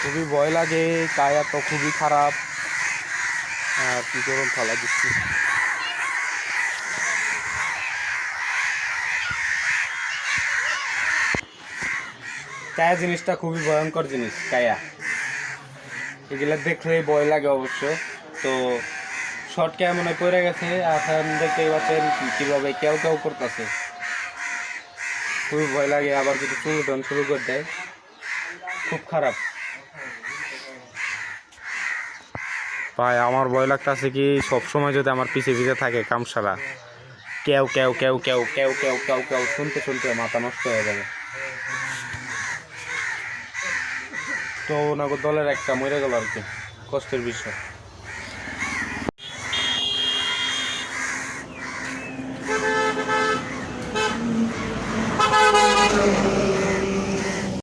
খুবই ভয় লাগে কায়া তো খুবই খারাপ। আর কি করুন ফালা দিচ্ছি। কায়া জিনিসটা খুবই ভয়ঙ্কর জিনিস, কায়া। এগুলা দেখলেই ভয় লাগে অবশ্য। তো শর্ট ক্যাম মনে পড়ে গেছে, এখন দেখতেই পাচ্ছেন কীভাবে কেউ কেউ করতেছে। খুবই ভয় লাগে, আবার যদি ধন শুরু করে দেয়, খুব খারাপ। ভাই, আমার ভয় লাগতেছে কি, সবসময় যদি আমার পিছে পিছে থাকে কামসারা কেউ কেউ কেউ কেউ কেউ কেউ কেউ কেউ, শুনতে শুনতে মাথা নষ্ট হয়ে যাবে। তো ওনাকে দলের একটা মরে গেল আর কি কষ্টের বিষয়।